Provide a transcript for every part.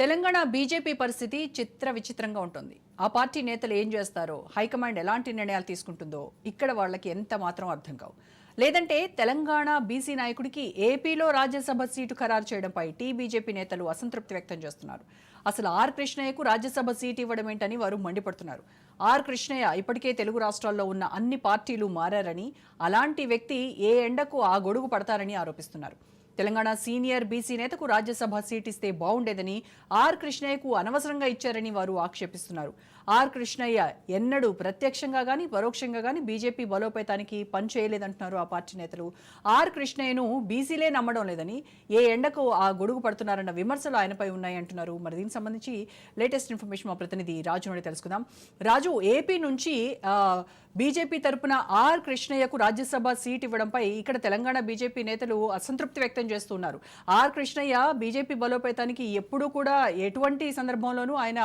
Telangana BJP పరిస్థితి చిత్ర విచిత్రంగా ఉంటుంది. ఆ పార్టీ నేతలు ఏం చేస్తారో హైకమాండ్ ఎలాంటి నిర్ణయాలు తీసుకుంటుందో ఇక్కడ వాళ్ళకి ఎంత మాత్రం అర్థం కావు. లేదంటే తెలంగాణ బీసీ నాయకుడికి ఏపీలో రాజ్యసభ సీటు ఖరారు చేయడంపై టీ బీజేపీ నేతలు అసంతృప్తి వ్యక్తం చేస్తున్నారు. అసలు ఆర్ కృష్ణయ్యకు రాజ్యసభ సీటు ఇవ్వడం ఏంటని వారు మండిపడుతున్నారు. ఆర్ కృష్ణయ్య ఇప్పటికే తెలుగు రాష్ట్రాల్లో ఉన్న అన్ని పార్టీలు మారారని అలాంటి వ్యక్తి ఏ ఎండకు ఆ గొడుగు పడతారని ఆరోపిస్తున్నారు. తెలంగాణ సీనియర్ బీసీ నేతకు రాజ్యసభ సీట్ ఇస్తే బాగుండేదని ఆర్ కృష్ణయ్యకు అనవసరంగా ఇచ్చారని వారు ఆక్షేపిస్తున్నారు. ఆర్ కృష్ణయ్య ఎన్నడూ ప్రత్యక్షంగా గానీ పరోక్షంగా కానీ బీజేపీ బలోపేతానికి పనిచేయలేదంటున్నారు ఆ పార్టీ నేతలు. ఆర్ కృష్ణయ్యను బీసీలే నమ్మడం లేదని ఏ ఎండకు ఆ గొడుగు పడుతున్నారన్న విమర్శలు ఆయనపై ఉన్నాయి అంటున్నారు. మరి దీనికి సంబంధించి లేటెస్ట్ ఇన్ఫర్మేషన్ మా ప్రతినిధి రాజు నుండి తెలుసుకుందాం. రాజు ఏపీ నుంచి బీజేపీ తరపున ఆర్ కృష్ణయ్యకు రాజ్యసభ సీట్ ఇవ్వడంపై ఇక్కడ తెలంగాణ బీజేపీ నేతలు అసంతృప్తి వ్యక్తం చేస్తున్నారు. ఆర్ కృష్ణయ్య బీజేపీ బలోపేతానికి ఎప్పుడూ కూడా ఎటువంటి సందర్భంలోనూ ఆయన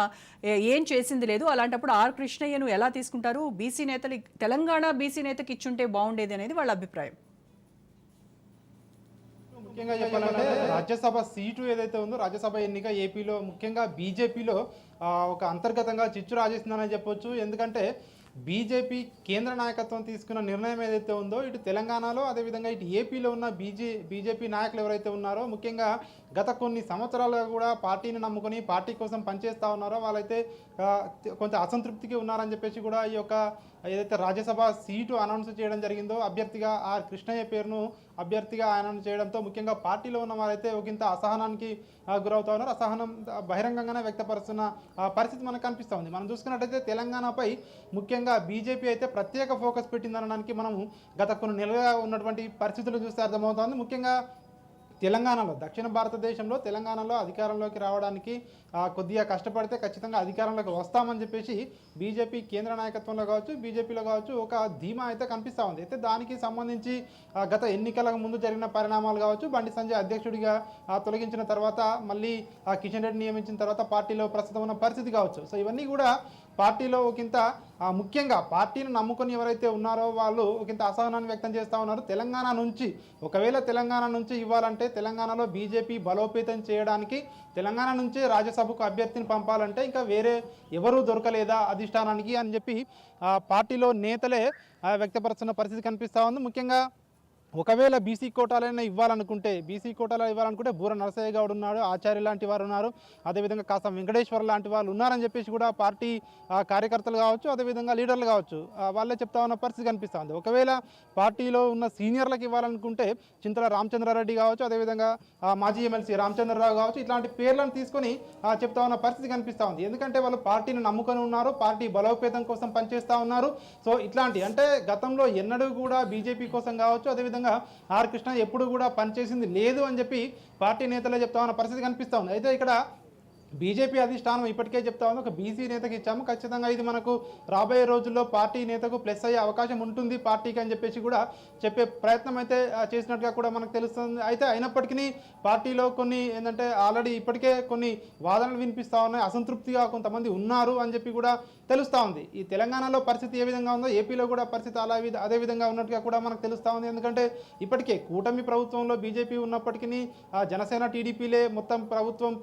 ఏం చేసింది లేదు. అలాంటప్పుడు ఆర్ కృష్ణయ్యను ఎలా తీసుకుంటారు? బీసీ నేతలు తెలంగాణ బీసీ నేతకి ఇచ్చుంటే బాగుండేది అనేది వాళ్ళ అభిప్రాయం. ముఖ్యంగా చెప్పాలంటే రాజ్యసభ సీటు ఏదైతే ఉందో రాజ్యసభ ఎన్నిక ఏపీలో ముఖ్యంగా బీజేపీలో ఒక అంతర్గతంగా చిచ్చు రాజేస్తుందని చెప్పొచ్చు. ఎందుకంటే బీజేపీ కేంద్ర నాయకత్వం తీసుకున్న నిర్ణయం ఏదైతే ఉందో ఇటు తెలంగాణలో అదేవిధంగా ఇటు ఏపీలో ఉన్న బీజే బీజేపీ నాయకులు ఎవరైతే ఉన్నారో ముఖ్యంగా గత కొన్ని సంవత్సరాలుగా కూడా పార్టీని నమ్ముకొని పార్టీ కోసం పనిచేస్తూ ఉన్నారో వాళ్ళైతే కొంచెం కొంత అసంతృప్తికి ఉన్నారని చెప్పేసి కూడా ఈ యొక్క ఏదైతే రాజ్యసభ సీటు అనౌన్స్ చేయడం జరిగిందో అభ్యర్థిగా ఆర్ కృష్ణయ్య పేరును అభ్యర్థిగా అనౌన్స్ చేయడంతో ముఖ్యంగా పార్టీలో ఉన్న వారైతే ఒకంత అసహనానికి ఆ, గురవుతా ఉన్నారు. అసహనం బహిరంగంగానే వ్యక్తపరుస్తున్న పరిస్థితి మనకు కనిపిస్తూ ఉంది. మనం చూసుకున్నట్టయితే తెలంగాణపై ముఖ్యంగా బీజేపీ అయితే ప్రత్యేక ఫోకస్ పెట్టిందనడానికి మనము గత కొన్ని నెలలుగా ఉన్నటువంటి పరిస్థితులు చూస్తే అర్థమవుతోంది ముఖ్యంగా తెలంగాణలో దక్షిణ భారతదేశంలో తెలంగాణలో అధికారంలోకి రావడానికి కొద్దిగా కష్టపడితే ఖచ్చితంగా అధికారంలోకి వస్తామని చెప్పేసి బీజేపీ కేంద్ర నాయకత్వంలో కావచ్చు బీజేపీలో కావచ్చు ఒక ధీమా అయితే కనిపిస్తూ ఉంది. అయితే దానికి సంబంధించి గత ఎన్నికలకు ముందు జరిగిన పరిణామాలు కావచ్చు బండి సంజయ్ అధ్యక్షుడిగా తొలగించిన తర్వాత మళ్ళీ ఆ, కిషన్ రెడ్డి నియమించిన తర్వాత పార్టీలో ప్రస్తుతం ఉన్న పరిస్థితి కావచ్చు. సో ఇవన్నీ కూడా పార్టీలో ఒకంత ముఖ్యంగా పార్టీని నమ్ముకొని ఎవరైతే ఉన్నారో వాళ్ళు ఒకంత అసహనాన్ని వ్యక్తం చేస్తూ ఉన్నారు. తెలంగాణ నుంచి ఒకవేళ తెలంగాణ నుంచి ఇవ్వాలంటే తెలంగాణలో బీజేపీ బలోపేతం చేయడానికి తెలంగాణ నుంచే రాజ్యసభకు అభ్యర్థిని పంపాలంటే ఇంకా వేరే ఎవరూ దొరకలేదా అధిష్టానానికి అని చెప్పి పార్టీలో నేతలే వ్యక్తపరుస్తున్న పరిస్థితి కనిపిస్తూ ఉంది. ముఖ్యంగా ఒకవేళ బీసీ కోటాలైనా ఇవ్వాలనుకుంటే బీసీ కోటాలో ఇవ్వాలనుకుంటే బూర నరసయ్య గౌడ్ ఉన్నాడు ఆచార్య లాంటి వారు ఉన్నారు. అదేవిధంగా కాస్త వెంకటేశ్వర లాంటి వాళ్ళు ఉన్నారని చెప్పేసి కూడా పార్టీ కార్యకర్తలు కావచ్చు అదేవిధంగా లీడర్లు కావచ్చు వాళ్ళే చెప్తా ఉన్న పరిస్థితి కనిపిస్తుంది. ఒకవేళ పార్టీలో ఉన్న సీనియర్లకు ఇవ్వాలనుకుంటే చింతల రామచంద్రారెడ్డి కావచ్చు అదేవిధంగా మాజీ ఎమ్మెల్సీ రామచంద్రరావు కావచ్చు ఇట్లాంటి పేర్లను తీసుకొని చెప్తా ఉన్న పరిస్థితి కనిపిస్తూ ఉంది ఎందుకంటే వాళ్ళు పార్టీని నమ్ముకొని ఉన్నారు పార్టీ బలోపేతం కోసం పనిచేస్తూ ఉన్నారు. సో ఇట్లాంటి అంటే గతంలో ఎన్నడూ కూడా బీజేపీ కోసం కావచ్చు అదేవిధంగా ఆర్ కృష్ణ ఎప్పుడు కూడా పనిచేసింది లేదు అని చెప్పి పార్టీ నేతలే చెప్తా ఉన్న పరిస్థితి కనిపిస్తూ ఉంది. అయితే ఇక్కడ బీజేపీ అధిష్టానం ఇప్పటికే చెప్తా ఉంది. ఒక బీసీ నేతకి ఇచ్చాము. ఖచ్చితంగా ఇది మనకు రాబోయే రోజుల్లో పార్టీ నేతకు ప్లస్ అయ్యే అవకాశం ఉంటుంది పార్టీకి అని చెప్పేసి కూడా చెప్పే ప్రయత్నం అయితే చేసినట్టుగా కూడా మనకు తెలుస్తుంది. అయితే అయినప్పటికీ పార్టీలో కొన్ని ఏంటంటే ఆల్రెడీ ఇప్పటికే కొన్ని వాదనలు వినిపిస్తూ ఉన్నాయి. అసంతృప్తిగా కొంతమంది ఉన్నారు అని చెప్పి కూడా తెలుస్తూ ఉంది. ఈ తెలంగాణలో పరిస్థితి ఏ విధంగా ఉందో ఏపీలో కూడా పరిస్థితి అలా అదే విధంగా ఉన్నట్టుగా కూడా మనకు తెలుస్తూ ఉంది. ఎందుకంటే ఇప్పటికే కూటమి ప్రభుత్వంలో బీజేపీ ఉన్నప్పటికీ జనసేన టీడీపీలే మొత్తం ప్రభుత్వం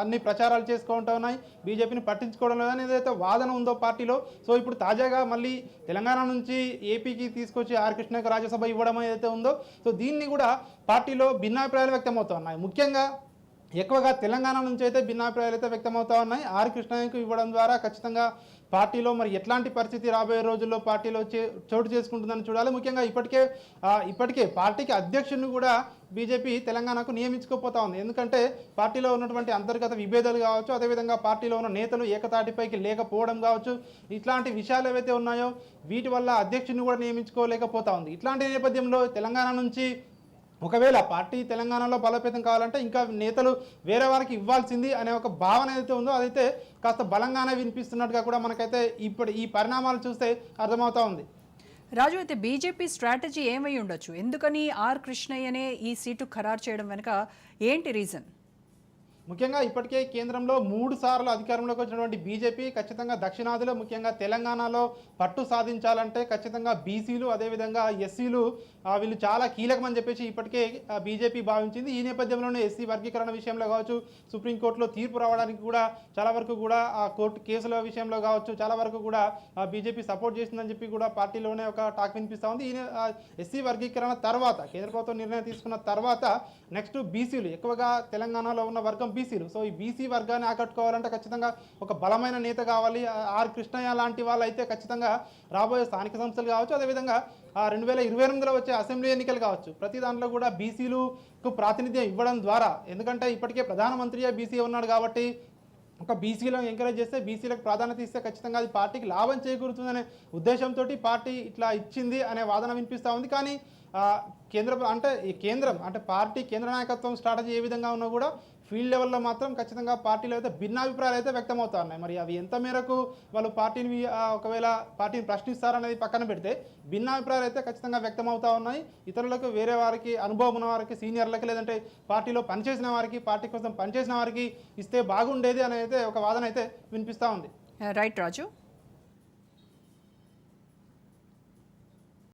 అన్ని ప్రచారం ప్రచారాలు చేసుకుంటూ ఉన్నాయి. బీజేపీని పట్టించుకోవడం లేదని ఏదైతే వాదన ఉందో పార్టీలో సో ఇప్పుడు తాజాగా మళ్ళీ తెలంగాణ నుంచి ఏపీకి తీసుకొచ్చి ఆర్ కృష్ణకు రాజ్యసభ ఇవ్వడం ఏదైతే ఉందో సో దీన్ని కూడా పార్టీలో భిన్నాభిప్రాయాలు వ్యక్తమవుతూ ఉన్నాయి ముఖ్యంగా ఎక్కువగా తెలంగాణ నుంచి అయితే భిన్నాభిప్రాయాలు అయితే వ్యక్తమవుతా ఉన్నాయి. ఆర్ కృష్ణయ్యకు ఇవ్వడం ద్వారా ఖచ్చితంగా పార్టీలో మరి ఎట్లాంటి పరిస్థితి రాబోయే రోజుల్లో పార్టీలో చే- చోటు చేసుకుంటుందని చూడాలి. ముఖ్యంగా ఇప్పటికే ఇప్పటికే పార్టీకి అధ్యక్షుడిని కూడా బీజేపీ తెలంగాణకు నియమించుకోపోతా ఉంది. ఎందుకంటే పార్టీలో ఉన్నటువంటి అంతర్గత విభేదాలు కావచ్చు అదేవిధంగా పార్టీలో ఉన్న నేతలు ఏకతాటిపైకి లేకపోవడం కావచ్చు ఇట్లాంటి విషయాలు ఏవైతే ఉన్నాయో వీటి వల్ల అధ్యక్షుడిని కూడా నియమించుకోలేకపోతా ఉంది. ఇట్లాంటి నేపథ్యంలో తెలంగాణ నుంచి ఒకవేళ పార్టీ తెలంగాణలో బలోపేతం కావాలంటే ఇంకా నేతలు వేరే వారికి ఇవ్వాల్సింది అనే ఒక భావన ఏదైతే ఉందో అదైతే కాస్త బలంగానే వినిపిస్తున్నట్టుగా కూడా మనకైతే ఇప్పుడు ఈ పరిణామాలు చూస్తే అర్థమవుతా ఉంది. రాజు అయితే బీజేపీ స్ట్రాటజీ ఏమై ఉండొచ్చు? ఎందుకని ఆర్ కృష్ణయ్యనే ఈ సీటు ఖరారు చేయడం వెనుక ఏంటి రీజన్? ముఖ్యంగా ఇప్పటికే కేంద్రంలో మూడు సార్లు అధికారంలోకి వచ్చినటువంటి బీజేపీ ఖచ్చితంగా దక్షిణాదిలో ముఖ్యంగా తెలంగాణలో పట్టు సాధించాలంటే ఖచ్చితంగా బీసీలు అదేవిధంగా ఎస్సీలు వీళ్ళు చాలా కీలకమని చెప్పేసి ఇప్పటికే బీజేపీ భావించింది. ఈ నేపథ్యంలోనే ఎస్సీ వర్గీకరణ విషయంలో కావచ్చు సుప్రీంకోర్టులో తీర్పు రావడానికి కూడా చాలా వరకు కూడా ఆ కోర్టు కేసుల విషయంలో కావచ్చు చాలా వరకు కూడా బీజేపీ సపోర్ట్ చేసిందని చెప్పి కూడా పార్టీలోనే ఒక టాక్ వినిపిస్తూ ఉంది. ఈ ఎస్సీ వర్గీకరణ తర్వాత కేంద్ర ప్రభుత్వం నిర్ణయం తీసుకున్న తర్వాత నెక్స్ట్ బీసీలు ఎక్కువగా తెలంగాణలో ఉన్న వర్గం బీసీలు. సో ఈ బీసీ వర్గాన్ని ఆకట్టుకోవాలంటే ఖచ్చితంగా ఒక బలమైన నేత కావాలి. ఆర్ కృష్ణయ్య లాంటి వాళ్ళు అయితే ఖచ్చితంగా రాబోయే స్థానిక సంస్థలు కావచ్చు అదేవిధంగా రెండు వేల ఇరవై ఎనిమిదిలో వచ్చే అసెంబ్లీ ఎన్నికలు కావచ్చు. ప్రతి దాంట్లో కూడా బీసీలకు ప్రాతినిధ్యం ఇవ్వడం ద్వారా ఎందుకంటే ఇప్పటికే ప్రధానమంత్రిగా బీసీ ఉన్నాడు కాబట్టి ఒక బీసీలను ఎంకరేజ్ చేస్తే బీసీలకు ప్రాధాన్యత ఇస్తే ఖచ్చితంగా అది పార్టీకి లాభం చేకూరుతుందనే ఉద్దేశంతో పార్టీ ఇట్లా ఇచ్చింది అనే వాదన వినిపిస్తూ ఉంది. కానీ కేంద్ర అంటే కేంద్రం అంటే పార్టీ కేంద్ర నాయకత్వం స్ట్రాటజీ ఏ విధంగా ఉన్నా కూడా ఫీల్డ్ లెవెల్లో మాత్రం ఖచ్చితంగా పార్టీలో అయితే భిన్నాభిప్రాయాలు అయితే వ్యక్తమవుతా ఉన్నాయి మరి అవి ఎంత మేరకు వాళ్ళు పార్టీని ఒకవేళ పార్టీని ప్రశ్నిస్తారనేది పక్కన పెడితే భిన్నాభిప్రాయాలు అయితే ఖచ్చితంగా వ్యక్తమవుతా ఉన్నాయి. ఇతరులకు వేరే వారికి అనుభవం ఉన్న వారికి సీనియర్లకి లేదంటే పార్టీలో పనిచేసిన వారికి పార్టీ కోసం పనిచేసిన వారికి ఇస్తే బాగుండేది అనేది ఒక వాదన అయితే వినిపిస్తూ ఉంది. రైట్ రాజు.